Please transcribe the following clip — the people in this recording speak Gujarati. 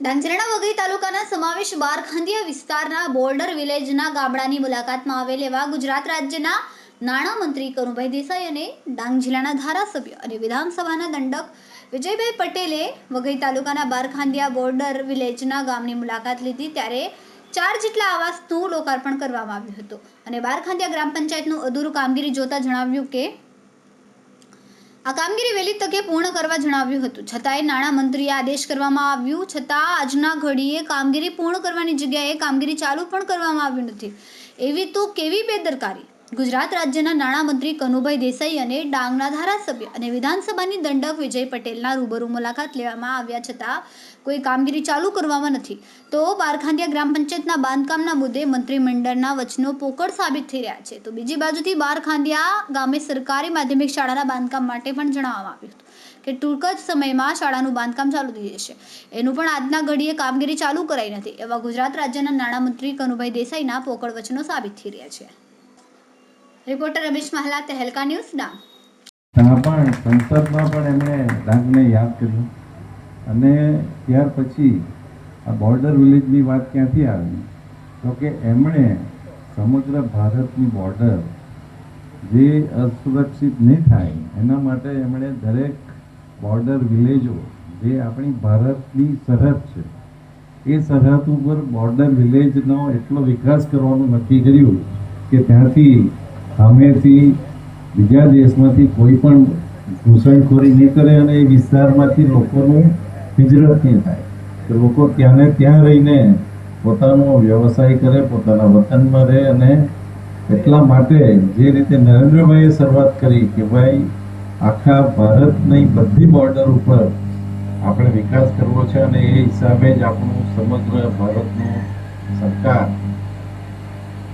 ડાંગ જિલ્લાના વઘઈ તાલુકાના સમાવેશ બારખાંધિયા વિસ્તારના બોર્ડર વિલેજના ગામડાની મુલાકાતમાં આવેલ એવા ગુજરાત રાજ્યના નાણામંત્રી કરુભાઈ દેસાઈ અને ડાંગ જિલ્લાના ધારાસભ્ય અને વિધાનસભાના દંડક વિજયભાઈ પટેલે વઘઈ તાલુકાના બારખાંધિયા બોર્ડર વિલેજના ગામની મુલાકાત લીધી ત્યારે ચાર જેટલા આવાસનું લોકાર્પણ કરવામાં આવ્યું હતું. અને બારખાંધિયા ગ્રામ પંચાયતનું અધૂરું કામગીરી જોતા જણાવ્યું કે આ કામગીરી વહેલી તકે પૂર્ણ કરવા જણાવ્યું હતું. છતાંય નાણામંત્રીએ આદેશ કરવામાં આવ્યું. છતાં આજના ઘડીએ કામગીરી પૂર્ણ કરવાની જગ્યાએ કામગીરી ચાલુ પણ કરવામાં આવ્યું નથી. એવી તો કેવી બેદરકારી. ગુજરાત રાજ્યના નાણામંત્રી કનુભાઈ દેસાઈ અને ડાંગના ધારાસભ્ય અને વિધાનસભાની દંડક વિજય પટેલના રૂબરૂ મુલાકાત લેવામાં આવ્યા છતાં કોઈ કામગીરી ચાલુ કરવામાં નથી. તો બારખાંડિયા ગ્રામ પંચાયતના બાંધકામના મુદ્દે મંત્રીમંડળના વચનો પોકળ સાબિત થઈ રહ્યા છે. તો બીજી બાજુથી બારખાંડિયા ગામે સરકારી માધ્યમિક શાળાના બાંધકામ માટે પણ જણાવવામાં આવ્યું હતું કે ટૂંક જ સમયમાં શાળાનું બાંધકામ ચાલુ થઈ જશે. એનું પણ આજના ઘડીએ કામગીરી ચાલુ કરાઈ નથી એવા ગુજરાત રાજ્યના નાણામંત્રી કનુભાઈ દેસાઈના પોકળ વચનો સાબિત થઈ રહ્યા છે. રિપોર્ટર રમેશ મહલા તહેલકા ન્યૂઝ ડાંગ પણ સંસદમાં પણ એમણે ડાંગને યાદ કર્યું. અને ત્યાર પછી આ બોર્ડર વિલેજની વાત ક્યાંથી આવી? તો કે એમણે સમગ્ર ભારતની બોર્ડર જે અસુરક્ષિત નહીં થાય, એના માટે એમણે દરેક બોર્ડર વિલેજો જે આપણી ભારતની સરહદ છે, એ સરહદ ઉપર બોર્ડર વિલેજનો એટલો વિકાસ કરવાનું નક્કી કર્યું કે ત્યાંથી સામેથી બીજા દેશમાંથી કોઈ પણ ઘૂસણખોરી નહીં કરે અને એ વિસ્તારમાંથી લોકોનું હિજરત નહીં થાય. તો લોકો ત્યાંને ત્યાં રહીને પોતાનો વ્યવસાય કરે, પોતાના વતનમાં રહે અને એટલા માટે જે રીતે નરેન્દ્રભાઈએ શરૂઆત કરી કે ભાઈ, આખા ભારતની બધી બોર્ડર ઉપર આપણે વિકાસ કરવો છે અને એ હિસાબે જ આપણું સમગ્ર ભારતનું સરકાર